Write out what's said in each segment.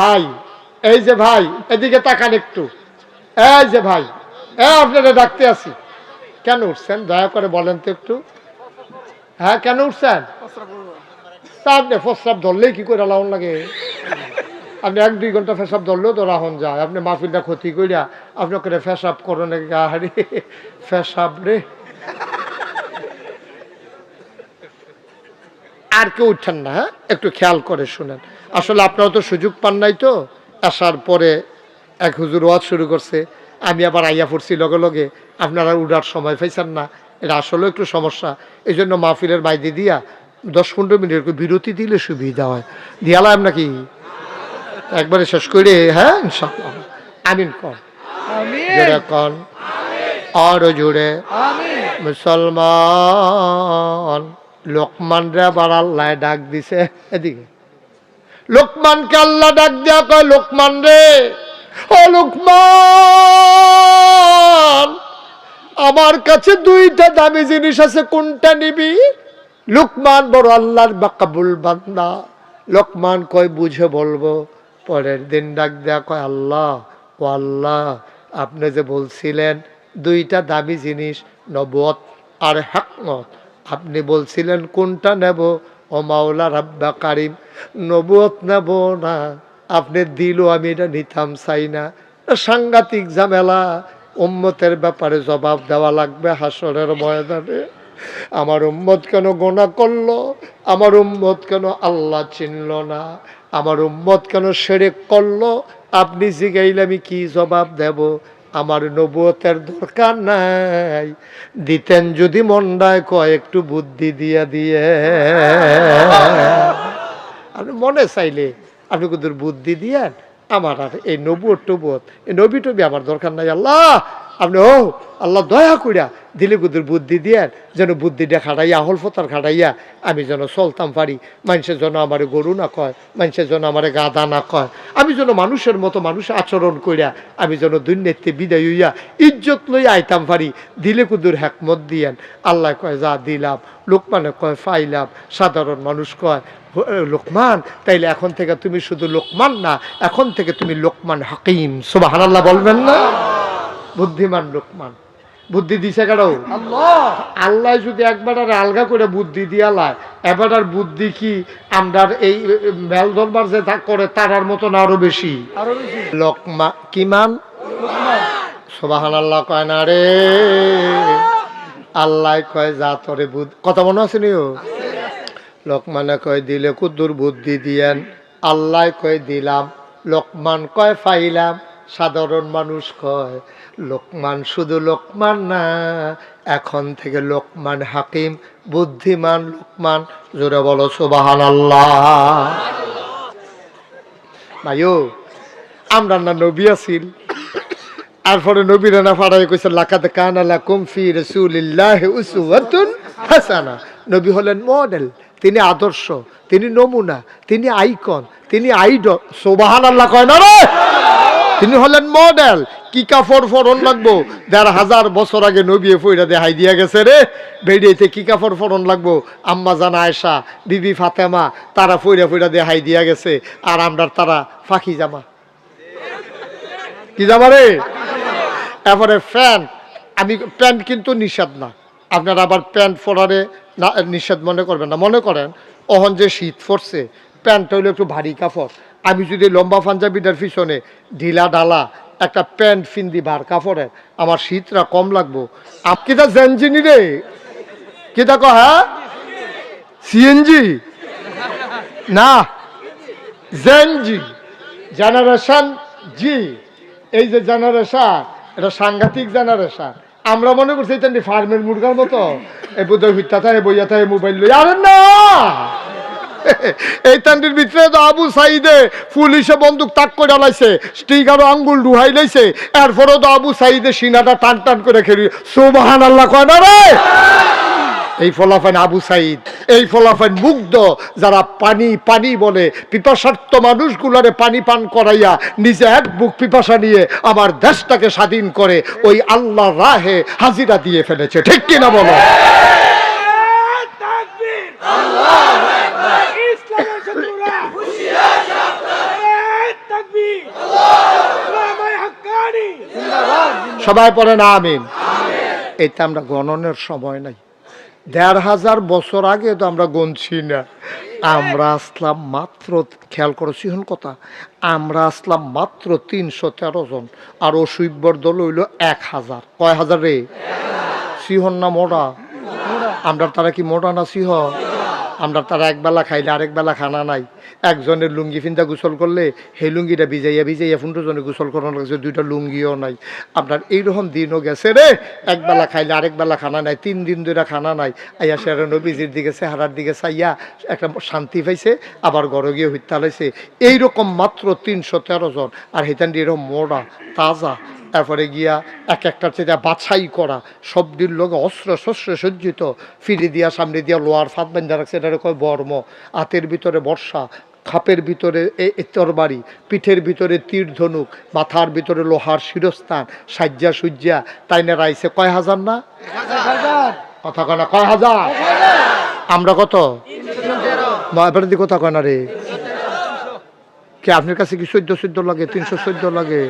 ভাই, এই যে ভাই, এদিকে তাকান একটু। এই যে ভাই আপনারা ডাকতে আছি। কেন উঠছেন? দয়া করে বলেন তো একটু। হ্যাঁ কেন উঠছেন? আপনি প্রস্রাব ধরলেই কি করে লাউন লাগে? আপনি এক দুই ঘণ্টা ফেসাব ধরলেও তো রাহন যায়। আপনি মাহফিলটা ক্ষতি করিয়া আপনি করে ফেসাব করো নাকি আহারে ফেসাব রে। আর কেউ উঠছেন না হ্যাঁ? একটু খেয়াল করে শুনেন। আসলে আপনারা তো সুযোগ পান নাই তো। আসার পরে এক হুজুর ওয়াজ শুরু করছে আমি আবার আইয়া পড়ছি লগে লগে। আপনারা উড়ার সময় পাইছেন না এটা আসলে একটু সমস্যা। এই জন্য মাহফিলের বাইদি দিয়া দশ পনেরো মিনিট একটু বিরতি দিলে সুবিধা হয়। দিয়ালাম নাকি? একবারে শেষ করে হ্যাঁ? ইনশাল্লাহ আমিন কন। জোরে কন। আরও জোরে। মুসলমান। লোকমান রে আবার আল্লাহ ডাক দিছে, এদিকে। লোকমানকে আল্লাহ ডাক দিয়া কয় লোকমান রে ও লোকমান, আমার কাছে দুইটা দামি জিনিস আছে, কোনটা নিবি? লোকমান বড় আল্লাহর বাকাবুল বান্দা। লোকমান কয়, বুঝে বলব। পরের দিন ডাক দেয়া কয়, আল্লাহ, ও আল্লাহ, আপনি যে বলছিলেন দুইটা দামি জিনিস নবত আর হাকমত আপনি বলছিলেন, কোনটা নেব? ও মাওলা রাব্বা কারিম নবুয়ত নেব না। আপনি দিল আমি এটা নিতাম চাই না। সাংঘাতিক ঝামেলা, উম্মতের ব্যাপারে জবাব দেওয়া লাগবে হাসরের ময়দানে। আমার উম্মত কেন গোনা করল? আমার উম্মত কেন আল্লাহ চিনল না? আমার উম্মত কেন সেরেক করল? আপনি জিগাইলে আমি কি জবাব দেব? আমার নবুয়তের দরকার নাই। দিতেন যদি মন্ডায় কয় একটু বুদ্ধি দিয়া দিয়ে। আপনি মনে চাইলে আপনি কিন্তু বুদ্ধি দিয়েন আমার আর এই নবুয় টবুয়ত এই নবী টবি আমার দরকার নাই। আল্লাহ আপনি, ও, আল্লাহ দয়া করিয়া দিলে কুদুর বুদ্ধি দিয়েন যেন বুদ্ধিটা খাটাইয়া হল ফতার খাটাইয়া আমি যেন চলতাম পারি। মানুষের জন্য আমার গরু না কয় মানুষের জন্য আমার গাদা না কয়। আমি যেন মানুষের মতো মানুষ আচরণ করিয়া আমি যেন দুর্নীতি বিদায় হইয়া ইজ্জত লই আইতাম পারি। দিলে কুদুর হ্যাকমত দিয়েন। আল্লাহ কয়, যা দিলাম। লোকমানে কয় ফাইলাম সাধারণ মানুষ কয় লোকমান, তাইলে এখন থেকে তুমি শুধু লোকমান না, এখন থেকে তুমি লোকমান হাকিম। সুবাহ বলবেন না? বুদ্ধিমান লোকমান। বুদ্ধি দিছে কারও আল্লাহ! যদি একবার আর আলগা করে বুদ্ধি দিয়া লায় এবার আর বুদ্ধি কি আমরা এই মেল দরবার যে করে তারার মতন আরও বেশি। লোকমা কিমান সোবাহান আল্লাহ কয় না রে। আল্লাহ কয় যা তোরে বুদ্ধি কথা মনে আছে নিও লোকমানে কয় দিলে কুদ্দুর বুদ্ধি দিয়েন। আল্লাহ কয় দিলাম। লোকমান কয় ফাইলাম। সাধারণ মানুষ কয় লোকমান শুধু লোকমান না, এখন থেকে লোকমান হাকিম, বুদ্ধিমান লোকমান, জোরে বলো সুবাহান আল্লাহ ভাইও আমরা না নবী আছিল। তারপরে নবী রানা ফাড়াই কইছে লাকাত কানা লাকুম ফি রাসূলিল্লাহি উসওয়াতুন হাসানা। নবী হলেন মডেল তিনি আদর্শ, তিনি নমুনা, তিনি আইকন তিনি আইডল সুবহানাল্লাহ কয় না রে? তিনি হলেন মডেল কি কাপড় ফরন লাগবো। দেড় হাজার বছর আগে নবী ফইরা দেখাই দিয়া গেছে রে বেরিয়েতে কি কাপড় ফরন লাগবো। আম্মা জানা আয়সা বিবি ফাতেমা, তারা ফইরা ফইরা দেখাই দিয়া গেছে, আর আমরা তারা ফাঁকি জামা। কি জামা রে? এরপরে প্যান্ট, আমি প্যান্ট কিন্তু নিষেধ না। আপনারা আবার প্যান্ট পরারে না, নিষেধ মনে করবেন না। মনে করেন, অহন যে শীত পড়ছে প্যান্ট হইল একটু ভারী কাপড়। আমি যদি লম্বা পাঞ্জাবিটার পিছনে ঢিলা ডালা একটা প্যান্ট ফিন্দি ভার কাপড়ের আমার শীতটা কম লাগবো। আপ কিটা জেনজিনি রে? কিটা কহ হ্যাঁ? সিএনজি? না। Gen Z generation Z. এই যে জেনারেশন, এটা সাংঘাতিক জেনারেশন। আমরা মনে করছি ফার্মের মুরগার মতো। এই বোধহয় হইতা থাকে বইয়া থাকে মোবাইল লই আরে না! এই তান্ডির ভিতরে তো আবু সাইদে পুলিশে বন্দুক তাক করে লাইছে স্টিকারও আঙ্গুল ডুহাই লাইছে, এরপরেও তো আবু সাইদে সিনাটা টান টান করে খেলি। সোবাহান আল্লাহ কয় না রে? এই ফলাফান আবু সাইদ, এই ফলাফান মুগ্ধ, যারা পানি পানি বলে, পিপাসার্থ মানুষগুলারে পানি পান করাইয়া নিজে এক বুক পিপাসা নিয়ে আমার দেশটাকে স্বাধীন করে, ওই আল্লাহ রাহে হাজিরা দিয়ে ফেলেছে। ঠিক কিনা বলো? সবাই পড়েন আমিন। এটা আমরা গণনের সময় নাই। দেড় হাজার বছর আগে তো আমরা গণছি না। আমরা আসলাম মাত্র, খেয়াল করো সিহন কথা, আমরা আসলাম মাত্র তিনশো তেরো জন, আর অসুইব্বর দল হইল এক হাজার। কয় হাজার রে? সিহন না মোড়া আমরা তারা কি মোটা না সিহ আমরা তারা একবেলা খাইলে আরেক বেলা খানা নাই। একজনের লুঙ্গি ফিন্দা গোসল করলে সেই লুঙ্গিটা ভিজাইয়া ভিজাইয়া জনে গোসল করানো লাগছে, দুইটা লুঙ্গিও নাই। আপনার এইরকম দিনও গেছে রে। একবেলা খাইলে আরেক বেলা খানা নাই, তিন দিন ধরে খানা নাই। আইয়া সেরা নবীজির দিকে, চেহারার দিকে চাইয়া একটা শান্তি পাইছে, আবার ঘরে গিয়ে হত্যা লাইছে এইরকম মাত্র তিনশো তেরো জন। আর হেতান এরকম মোড়া, তাজা তারপরে গিয়া এক একটা চেয়ে বাছাই করা সবটির লোক অস্ত্র শস্ত্র সজ্জিত, ফিরে দিয়া, সামনে দিয়া লোহার ফাঁদ বান্ধা রাখছে, এটা কয় বর্ম। হাতের ভিতরে বর্ষা, খাপের ভিতরে তরবারি, পিঠের ভিতরে তীর ধনুক, মাথার ভিতরে লোহার শিরস্থান, সাজ্জা সুজ্জা, তাই না রাইছে কয় হাজার না? কথা কয় না, কয় হাজার? আমরা কত? এবারে কথা কয় না রে। কে, আপনার কাছে কি চোদ্দ চোদ্দ লাগে, তিনশো চোদ্দ লাগে?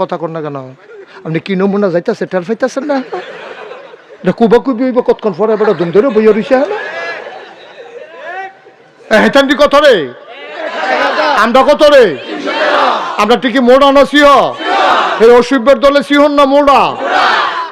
কথা কর না কেন? আপনি কি নমুনা যাইতেছে টের ফাইতেছেন না? কুবা কুবি হইব, কতক্ষণ পরে এবার দুম ধরে বইয়া রইছে হ্যাঁ হেতান দি কত রে? আমরা কত রে? আমরা ঠিকই মোড়া না সিহ? এই অসভ্যের দলে সিহন না মোড়া?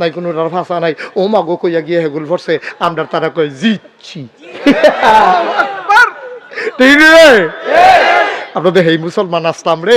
নাই কোনো ফাঁসা নাই। ও মাগো কইয়া গিয়ে হেগুল ভরছে আমরা তারা কই জিতছি। ঠিক রে? আপনাদের হেই মুসলমান আসলাম রে।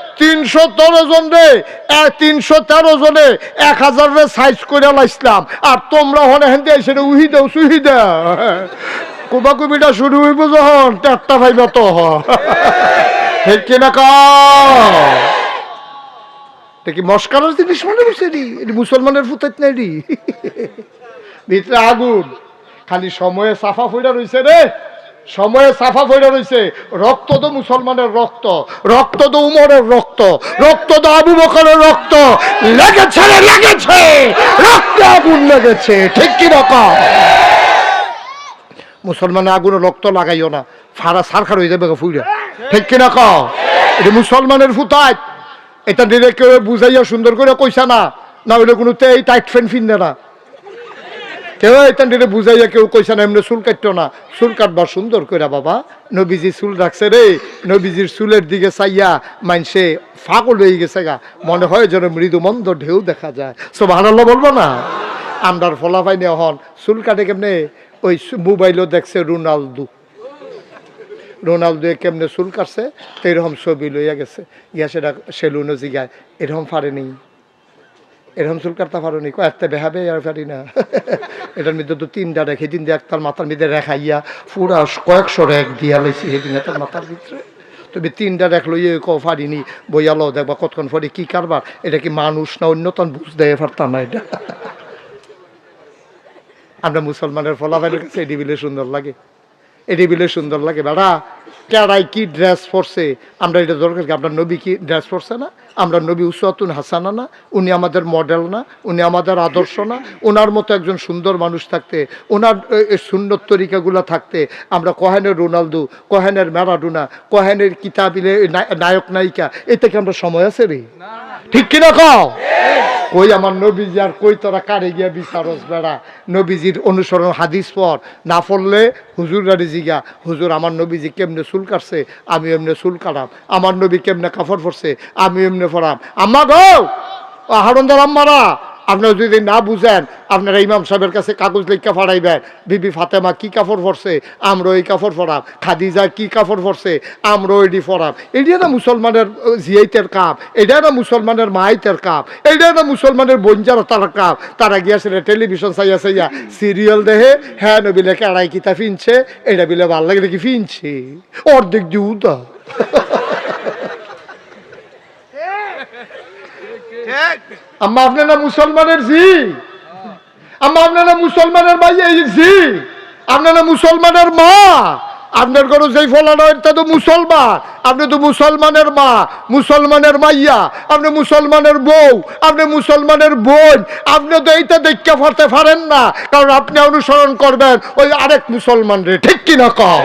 তিনশো তেরো জন রে তিনশো তেরো জনে এক হাজার রে সাইজ করে লাইছিলাম। আর তোমরা হনে হেনতে সেটা উহি দেও, সুহি দেও। কুবা কুবিটা শুরু হইব যখন চারটা ভাইবা তো। হ ঠিক কিনা কও? দেখি মস্কারের জিনিস মনে হচ্ছে রি, এটি মুসলমানের ফুতাইত নাই রি। ভিতরে আগুন, খালি সময়ে সাফা ফইরা রইছে রে। সময়ে সাফা ফইরা রইছে। রক্ত তো মুসলমানের রক্ত রক্ত তো উমরের রক্ত রক্ত তো আবু বকরের রক্ত। লেগেছে লেগেছে! রক্ত আগুন লেগেছে, ঠিক কি রকম মুসলমানের আগুনে রক্ত লাগাইও না, ফাড়া সারখার হয়ে যাবে ফুইরা। ঠিক ক এটা মুসলমানের ফুতায়। এটা কেউ বুঝাইয়া সুন্দর করে কইসা না না হইলে কোনো তে এই টাইট ফ্যান ফিনবে না। কেউ এটা বুঝাইয়া কেউ কইসা না, এমনি চুল কাটতো না। চুল কাটবার সুন্দর করে বাবা, নবীজি চুল রাখছে রে। নবীজির চুলের দিকে চাইয়া মানসে ফাগল হয়ে গেছে গা। মনে হয় যেন মৃদু মন্দ ঢেউ দেখা যায়। সব হারাল্লা বলব না? আমরার ফলাফাই নিয়ে হন চুল কাটে কেমনে? ওই মোবাইলও দেখছে রোনালদো। রোনালদো কেমনে চুল কাটছে? তো এরকম ছবি লইয়া গেছে। ইয়া সেটা সেলুনও জিগায়। এরকম পারেনি এরকম চুল কাটতে পারোনি কয়েকটা বেহাবে, আর পারি না। এটার মধ্যে তো তিনটা রেখে দিন দিয়ে একটার মাথার মধ্যে রেখাইয়া পুরা কয়েকশো রেখ দিয়া লাইছি সেদিন তার মাথার ভিতরে। তুমি তিনটা রেখ লইয়ে ক পারিনি বইয়ালো দেখবা কতক্ষণ পরে কি কারবার? এটা কি মানুষ না অন্যতন বুঝতে পারতাম না এটা। আমরা মুসলমানের ফলাফলের কাছে এটি বিলে সুন্দর লাগে। এটি বিলে সুন্দর লাগে, বেড়া। কেড়াই কি ড্রেস পরছে? আমরা এটা দরকার আপনার নবী কি ড্রেস পরছে না? আমরা নবী উসাতুন হাসানা না উনি আমাদের মডেল না উনি আমাদের আদর্শ না ওনার মতো একজন সুন্দর মানুষ থাকতে ওনার সুন্দর তরিকাগুলো থাকতে আমরা কহেনের রোনালদো কহেনের ম্যারাডোনা কহেনের কিতাবিলে নায়ক নায়িকা এ থেকে আমরা সময় আছে রে? ঠিক কিনা কও? কই আমার নবীজি আর কই তোরা কারে গিয়া বিচারস বেড়া? নবীজির অনুসরণ হাদিস পর না পড়লে হুজুর গাড়ি জিগা হুজুর আমার নবীজি কেমনে চুল কাটছে আমি এমনি চুল কাটাম আমার নবী কেমনে কাপড় পরছে আমি এমনি পরাম আম্মা গো! হারন্দার আম্মারা আপনারা যদি না বুঝেন, আপনারা ইমাম সাহেবের কাছে কাগজ লেখা ফাড়াইবেন। বিবি ফাতেমা কি কাপড় পরছে? আমরা এই কাপড় পরাম খাদিজা কি কাপড় পরছে? আমরা ওইটি পরাম এটা না মুসলমানের জিয়াইতের কাপ। এটা না মুসলমানের মাইতের কাপ। এটা না মুসলমানের বঞ্জার তার কাপ। তারা গিয়াছিল টেলিভিশন চাইয়া চাইয়া, সিরিয়াল দেহে হ্যাঁ নবিলে কেড়াই কিতা ফিনছে, এটা বিলে ভালো লাগে দেখি ফিনছে? অর্ধেক ঠিক আম্মা আপনারা মুসলমানের জি? আম্মা, আপনারা মুসলমানের ভাই এই জি? আপনারা মুসলমানের মা? আপনার ঘরে যেই ফলানো তা তো মুসলমান। আপনি তো মুসলমানের মা, মুসলমানের মাইয়া, আপনি মুসলমানের বউ, আপনি মুসলমানের বোন। আপনি তো এইটা দেখতে পারতে পারেন না, কারণ আপনি অনুসরণ করবেন ওই আরেক মুসলমান রে, ঠিক কিনা কম